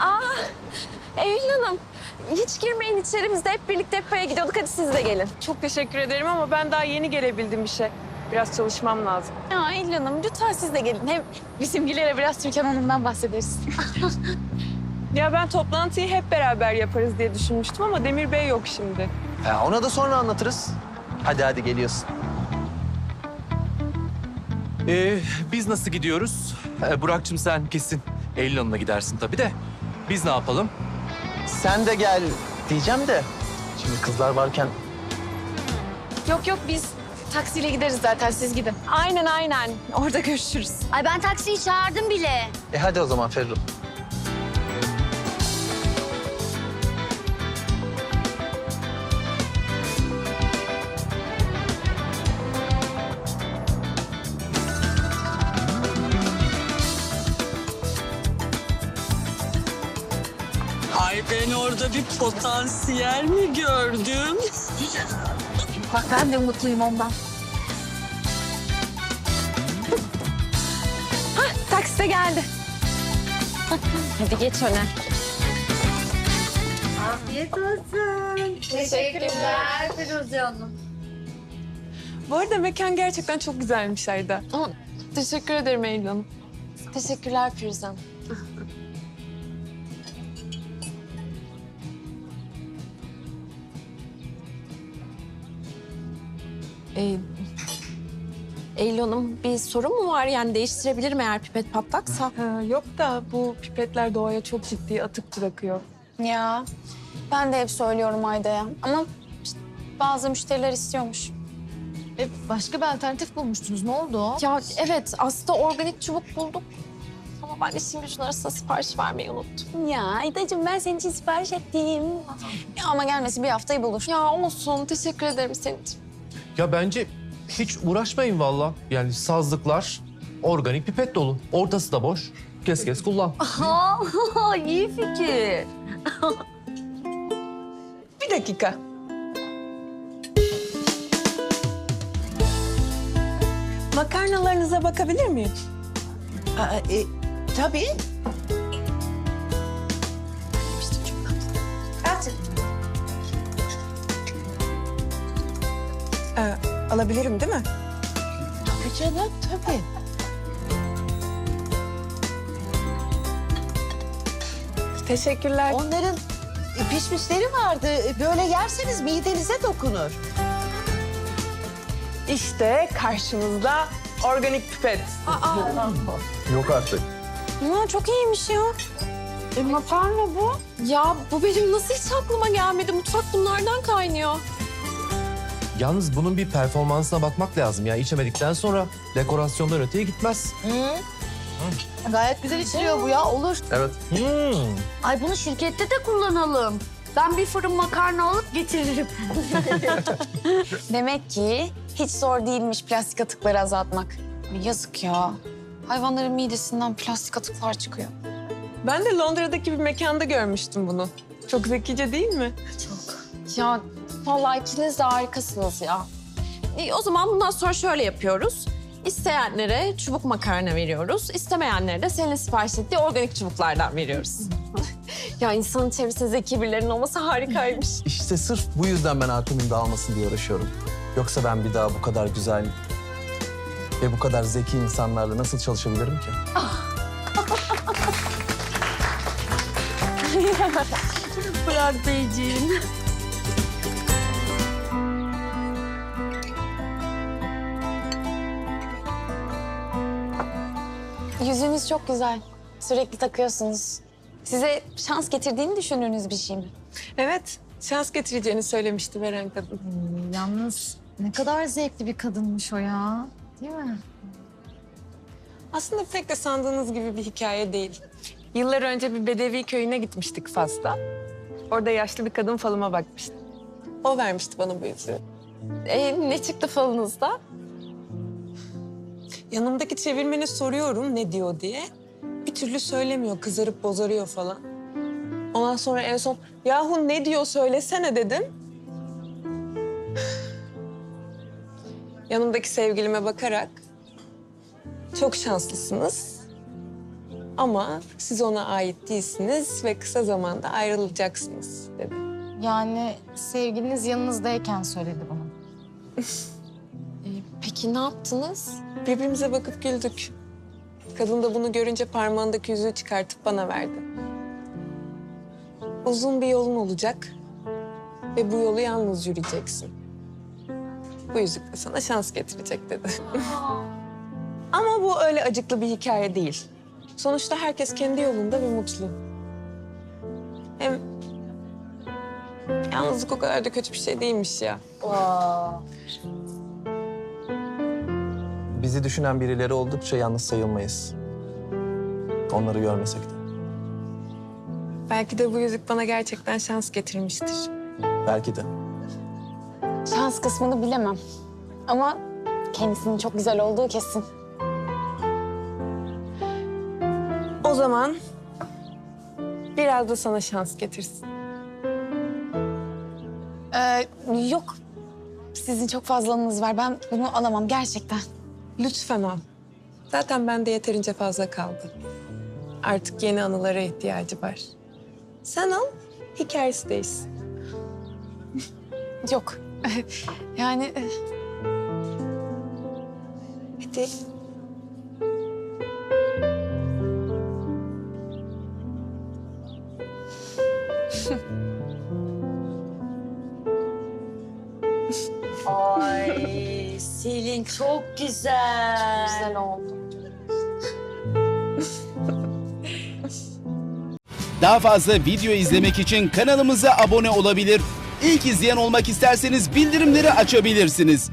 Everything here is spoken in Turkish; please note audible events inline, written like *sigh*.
Aa, Eylül Hanım. Hiç girmeyin içeri. Biz de hep birlikte Efe'ye gidiyorduk. Hadi siz de gelin. Çok teşekkür ederim ama ben daha yeni gelebildim işe. Biraz çalışmam lazım. Ya Eylül Hanım lütfen siz de gelin. Hem bizimkilere biraz Türkan Hanım'dan bahsederiz. *laughs* Ya ben toplantıyı hep beraber yaparız diye düşünmüştüm ama Demir Bey yok şimdi. Ha, ona da sonra anlatırız. Hadi hadi geliyorsun. Ee, biz nasıl gidiyoruz? Ee, Burak'cığım sen kesin Eylül Hanım'la gidersin tabii de. Biz ne yapalım? Sen de gel diyeceğim de. Şimdi kızlar varken yok yok biz taksiyle gideriz zaten. Siz gidin. Aynen aynen. Orada görüşürüz. Ay ben taksiyi çağırdım bile. e hadi o zaman Ferruh. Ay ben orada bir potansiyel mi gördüm? Bak ben de mutluyum ondan. Hah, taksi de geldi. Hadi geç öne. Bu arada mekan gerçekten çok güzelmiş Ayda. Teşekkür ederim Eylül Hanım. Teşekkürler Firuze Hanım. *laughs* Ee, Eylül Hanım bir sorun mu var? Yani değiştirebilirim eğer pipet patlaksa. Ha, yok da bu pipetler doğaya çok ciddi atık bırakıyor. Ya ben de hep söylüyorum Ayda'ya ama işte bazı müşteriler istiyormuş. E, başka bir alternatif bulmuştunuz. Ne oldu o? Ya evet aslında organik çubuk bulduk. Ama ben işin gücün arasında sipariş vermeyi unuttum. Ya Ayda'cığım ben senin için sipariş ettim. Ya ama gelmesi bir haftayı bulur. Ya olsun teşekkür ederim senin için. Ya bence hiç uğraşmayın valla. Yani sazlıklar organik pipet dolu. Ortası da boş. Kes kes kullan. Ha, *laughs* iyi fikir. *laughs* Bir dakika. Makarnalarınıza bakabilir miyim? Aa, e, tabii. Ee, alabilirim değil mi? Tabii canım tabii. Teşekkürler. Onların e, pişmişleri vardı. E, Böyle yerseniz midenize dokunur. İşte karşınızda organik pipet. Yok artık. Ya çok iyiymiş ya. E, makarna bu. Ya bu benim nasıl hiç aklıma gelmedi? Mutfak bunlardan kaynıyor. Yalnız bunun bir performansına bakmak lazım ya. İçemedikten sonra dekorasyondan öteye gitmez. Gayet güzel içiliyor bu ya. Olur. Evet. Hmm. Ay bunu şirkette de kullanalım. Ben bir fırın makarna alıp getiririm. *laughs* Demek ki hiç zor değilmiş plastik atıkları azaltmak. Yazık ya. Hayvanların midesinden plastik atıklar çıkıyor. Ben de Londra'daki bir mekanda görmüştüm bunu. Çok zekice değil mi? Ya vallahi ikiniz de harikasınız ya. İyi, o zaman bundan sonra şöyle yapıyoruz. İsteyenlere çubuk makarna veriyoruz. İstemeyenlere de senin sipariş ettiği organik çubuklardan veriyoruz. *laughs* ya insanın çevresinde zeki birilerinin olması harikaymış. *laughs* İşte sırf bu yüzden ben aklımın dağılmasın diye uğraşıyorum. Yoksa ben bir daha bu kadar güzel ve bu kadar zeki insanlarla nasıl çalışabilirim ki? *laughs* Fırat Beyciğim. Yüzünüz çok güzel. Sürekli takıyorsunuz. Size şans getirdiğini düşündüğünüz bir şey mi? Evet, şans getireceğini söylemişti veren kadın. Yalnız ne kadar zevkli bir kadınmış o ya. Değil mi? Aslında pek de sandığınız gibi bir hikaye değil. Yıllar önce bir Bedevi köyüne gitmiştik Fas'ta. Orada yaşlı bir kadın falıma bakmıştı. O vermişti bana bu yüzüğü. E, ne çıktı falınızda? Yanımdaki çevirmeni soruyorum ne diyor diye. Bir türlü söylemiyor, kızarıp bozarıyor falan. Ondan sonra en son yahu ne diyor söylesene dedim. *sighs* Yanımdaki sevgilime bakarak çok şanslısınız. Ama siz ona ait değilsiniz ve kısa zamanda ayrılacaksınız dedi. Yani sevgiliniz yanınızdayken söyledi bunu. *laughs* E, peki ne yaptınız? Birbirimize bakıp güldük. Kadın da bunu görünce parmağındaki yüzüğü çıkartıp bana verdi. Uzun bir yolun olacak ve bu yolu yalnız yürüyeceksin. Bu yüzük de sana şans getirecek dedi. *laughs* Ama bu öyle acıklı bir hikaye değil. Sonuçta herkes kendi yolunda ve mutlu. Hem yalnızlık o kadar da kötü bir şey değilmiş ya. Bizi düşünen birileri oldukça yalnız sayılmayız. Onları görmesek de. Belki de bu yüzük bana gerçekten şans getirmiştir. Belki de. Şans kısmını bilemem. Ama kendisinin çok güzel olduğu kesin. O zaman biraz da sana şans getirsin. Ee, yok. Sizin çok fazlalığınız var. Ben bunu alamam gerçekten. Lütfen al. Zaten bende yeterince fazla kaldı. Artık yeni anılara ihtiyacı var. Sen al, hikayesi değilsin. *laughs* Yok. *laughs* yani e, Hadi. *laughs* çok güzel. Güzel oldu. Daha fazla video izlemek için kanalımıza abone olabilir. İlk izleyen olmak isterseniz bildirimleri açabilirsiniz.